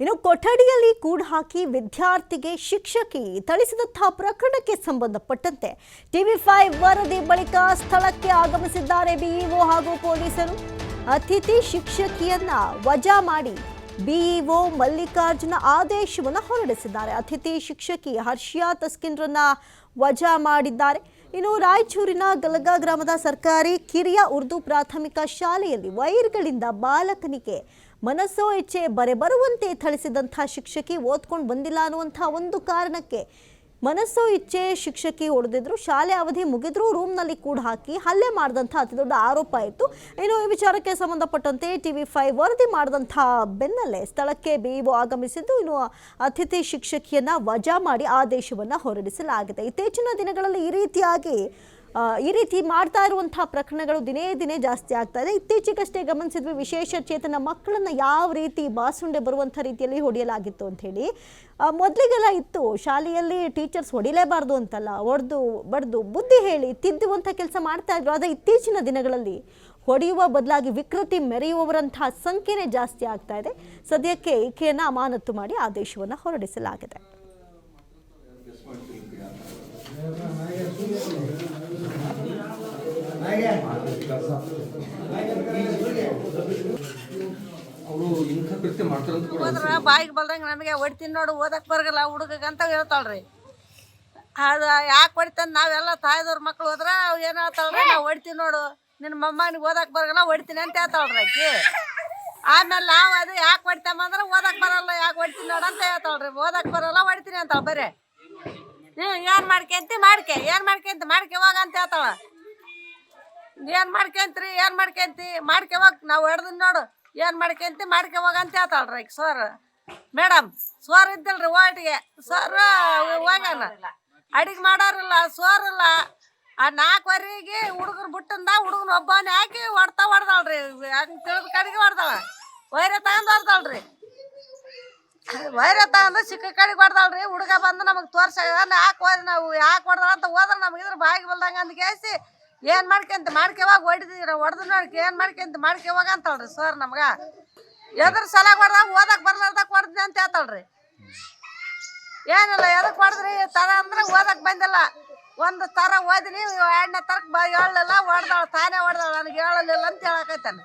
ಇನ್ನು ಕೊಠಡಿಯಲ್ಲಿ ಕೂಡ್ ಹಾಕಿ ವಿದ್ಯಾರ್ಥಿಗೆ ಶಿಕ್ಷಕಿ ಥಳಿಸಿದಂತಹ ಪ್ರಕರಣಕ್ಕೆ ಸಂಬಂಧಪಟ್ಟಂತೆ ಟಿವಿ ಫೈವ್ ವರದಿ ಬಳಿಕ ಸ್ಥಳಕ್ಕೆ ಆಗಮಿಸಿದ್ದಾರೆ ಬಿಇಒ ಹಾಗೂ ಪೊಲೀಸರು. ಅತಿಥಿ ಶಿಕ್ಷಕಿಯನ್ನ ವಜಾ ಮಾಡಿ ಬಿಇಒ ಮಲ್ಲಿಕಾರ್ಜುನ ಆದೇಶವನ್ನು ಹೊರಡಿಸಿದ್ದಾರೆ. ಅತಿಥಿ ಶಿಕ್ಷಕಿ ಹರ್ಷಿಯಾ ತಸ್ಕಿನ್ರನ್ನ ವಜಾ ಮಾಡಿದ್ದಾರೆ. ಇನ್ನು ರಾಯಚೂರಿನ ಗಲಗ ಗ್ರಾಮದ ಸರ್ಕಾರಿ ಕಿರಿಯ ಉರ್ದು ಪ್ರಾಥಮಿಕ ಶಾಲೆಯಲ್ಲಿ ವೈರ್ಗಳಿಂದ ಬಾಲಕನಿಗೆ ಮನಸ್ಸೋ ಇಚ್ಛೆ ಬರೆ ಬರುವಂತೆ ಥಳಿಸಿದಂಥ ಶಿಕ್ಷಕಿ ಓದ್ಕೊಂಡು ಬಂದಿಲ್ಲ ಅನ್ನುವಂಥ ಒಂದು ಕಾರಣಕ್ಕೆ ಮನಸ್ಸೋ ಇಚ್ಛೆ ಶಿಕ್ಷಕಿ ಹೊಡೆದಿದ್ರು ಶಾಲೆ ಅವಧಿ ಮುಗಿದ್ರೂ ರೂಮ್ನಲ್ಲಿ ಕೂಡ ಹಾಕಿ ಹಲ್ಲೆ ಮಾಡಿದಂಥ ಅತಿ ದೊಡ್ಡ ಆರೋಪ ಇತ್ತು. ಇನ್ನು ಈ ವಿಚಾರಕ್ಕೆ ಸಂಬಂಧಪಟ್ಟಂತೆ ಟಿ ವಿ ಫೈವ್ ವರದಿ ಮಾಡಿದಂಥ ಬೆನ್ನಲ್ಲೇ ಸ್ಥಳಕ್ಕೆ ಬಿಇಒ ಆಗಮಿಸಿದ್ದು, ಇನ್ನು ಅತಿಥಿ ಶಿಕ್ಷಕಿಯನ್ನು ವಜಾ ಮಾಡಿ ಆದೇಶವನ್ನು ಹೊರಡಿಸಲಾಗಿದೆ. ಇತ್ತೀಚಿನ ದಿನಗಳಲ್ಲಿ ಈ ರೀತಿಯಾಗಿ ಈ ರೀತಿ ಮಾಡ್ತಾ ಇರುವಂತಹ ಪ್ರಕರಣಗಳು ದಿನೇ ದಿನೇ ಜಾಸ್ತಿ ಆಗ್ತಾ ಇದೆ. ಇತ್ತೀಚೆಗಷ್ಟೇ ಗಮನಿಸಿದ್ವಿ ವಿಶೇಷ ಚೇತನ ಮಕ್ಕಳನ್ನ ಯಾವ ರೀತಿ ಬಾಸುಂಡೆ ಬರುವಂಥ ರೀತಿಯಲ್ಲಿ ಹೊಡೆಯಲಾಗಿತ್ತು ಅಂತ ಹೇಳಿ. ಮೊದಲಿಗೆಲ್ಲ ಇತ್ತು, ಶಾಲೆಯಲ್ಲಿ ಟೀಚರ್ಸ್ ಹೊಡಿಲೇಬಾರ್ದು ಅಂತಲ್ಲ, ಹೊಡೆದು, ಬಡ್ದು, ಬುದ್ಧಿ ಹೇಳಿ ತಿದ್ದುವಂಥ ಕೆಲಸ ಮಾಡ್ತಾ ಇದ್ರು. ಆದರೆ ಇತ್ತೀಚಿನ ದಿನಗಳಲ್ಲಿ ಹೊಡೆಯುವ ಬದಲಾಗಿ ವಿಕೃತಿ ಮೆರೆಯುವವರಂತಹ ಸಂಖ್ಯೆನೇ ಜಾಸ್ತಿ ಆಗ್ತಾ ಇದೆ. ಸದ್ಯಕ್ಕೆ ಈಕೆಯನ್ನು ಅಮಾನತು ಮಾಡಿ ಆದೇಶವನ್ನು ಹೊರಡಿಸಲಾಗಿದೆ. ಹೋದ್ರ ಬಾಯಿಗೆ ಬಲ್ದಂಗೆ ನಮಗೆ ಹೊಡಿತೀನಿ ನೋಡು ಓದಕ್ಕೆ ಬರಗಲ್ಲ ಹುಡುಗಂತ ಅಂತ ಹೇಳ್ತಾಳ್ರಿ. ಅದು ಯಾಕೆ ಹೊಡಿತಾನೆ? ನಾವೆಲ್ಲ ತಾಯ್ದವ್ರ ಮಕ್ಳು ಹೋದ್ರ ಅವ್ ಏನು ಹೇಳ್ತಾಳ್ರಿ ನಾವು ಹೊಡಿತೀವಿ ನೋಡು ನಿನ್ನ ಮಮ್ಮನಿಗೆ ಓದಕ್ಕೆ ಬರಗಲ್ಲ ಹೊಡಿತೀನಿ ಅಂತ ಹೇಳ್ತಾಳ್ರಿ ಆಕಿ. ಆಮೇಲೆ ನಾವು ಅದು ಯಾಕೆ ಹೊಡಿತಾಮ ಅಂದ್ರೆ ಓದಕ್ಕೆ ಬರಲ್ಲ ಯಾಕೆ ಹೊಡಿತೀನಿ ನೋಡು ಅಂತ ಹೇಳ್ತಾಳ್ರಿ. ಓದಕ್ಕೆ ಬರಲ್ಲ ಹೊಡಿತೀನಿ ಅಂತಾಳ ಬರೀ. ಹ್ಞೂ ಏನು ಅಂತ ಮಾಡ್ಕೆ ಏನು ಅಂತ ಮಾಡ್ಕೆ ಹೋಗ ಅಂತ ಹೇಳ್ತಾಳ. ಏನ್ ಮಾಡ್ಕೊಂತ್ರಿ ಏನ್ ಮಾಡ್ಕೊಂತಿ? ಮಾಡ್ಕೋವಾಗ ಹೋಗ್ ನಾವು ಹೊಡೆದ್ ನೋಡು. ಏನ್ ಮಾಡ್ಕೊಂತಿ ಮಾಡ್ಕೋವಾಗ ಹೋಗ ಅಂತ ಹೇಳ್ತಾಳ್ರಿ ಈಗ ಸರ್ ಮೇಡಮ್ ಸೋರ್ ಇದ್ದಲ್ರಿ ಓಟಿಗೆ. ಸರ್ ಹೋಗ್ಯಾನ ಅಡಿಗೆ ಮಾಡೋರಿಲ್ಲ ಸೋರಿಲ್ಲ ಆ ನಾಲ್ಕುವರೆಗೆ ಹುಡುಗರು ಬಿಟ್ಟಂದ ಹುಡುಗನ ಒಬ್ಬನೇ ಹಾಕಿ ಹೊಡ್ತಾ ಹೊಡ್ದಾಳ್ರಿ. ಹಂಗೆ ತಿಳಿದ ಕಡೆಗೆ ಹೊಡ್ದಾಳ. ವೈರ ತಗೊಂಡ್ ಹೊಡ್ದಾಳ್ರಿ. ವೈರ ತಗೊಂಡು ಸಿಕ್ಕ ಕಡೆಗೆ ಹೊಡ್ದಾಳ್ರಿ. ಹುಡುಗ ಬಂದು ನಮಗೆ ತೋರ್ಸ ಯಾಕೆ ನಾವು ಯಾಕೆ ಹೊಡ್ದಾಳ ಅಂತ ಹೋದ್ರೆ ನಮಗೆ ಇದ್ರ ಬಾಯಿಗೆ ಬಲ್ದಂಗ ಅಂದ್ ಕೇಸಿ ಏನ್ ಮಾಡ್ಕೊಂತ ಮಾಡ್ಕೆವಾಗ ಹೊಡಿದಿರ ಹೊಡೆದು ನೋಡ್ಕೆ, ಏನ್ ಮಾಡ್ಕೊಂತ ಮಾಡ್ಕೆವಾಗ ಅಂತಳ್ರಿ ಸರ್ ನಮ್ಗ. ಎದ್ರ ಸಲ ಹೊಡೆದಾಗ ಓದಕ್ ಬರ್ಲಾರ್ದಾಗ ಹೊಡ್ದಿ ಅಂತ ಹೇಳ್ತಾಳ್ರಿ. ಏನಿಲ್ಲ, ಎದಕ್ ಹೊಡೆದ್ರಿ? ತರ ಅಂದ್ರೆ ಓದಕ್ ಬಂದಿಲ್ಲ. ಒಂದು ತರ ಓದಿನಿ, ಎರಡನೇ ತರಕ್ ಬ ಹೇಳಲಿಲ್ಲ ಹೊಡ್ದಾಳ, ತಾನೇ ಹೊಡ್ದಾಳ, ನನಗೆ ಹೇಳಲಿಲ್ಲ ಅಂತ ಹೇಳಕೈತಾನೆ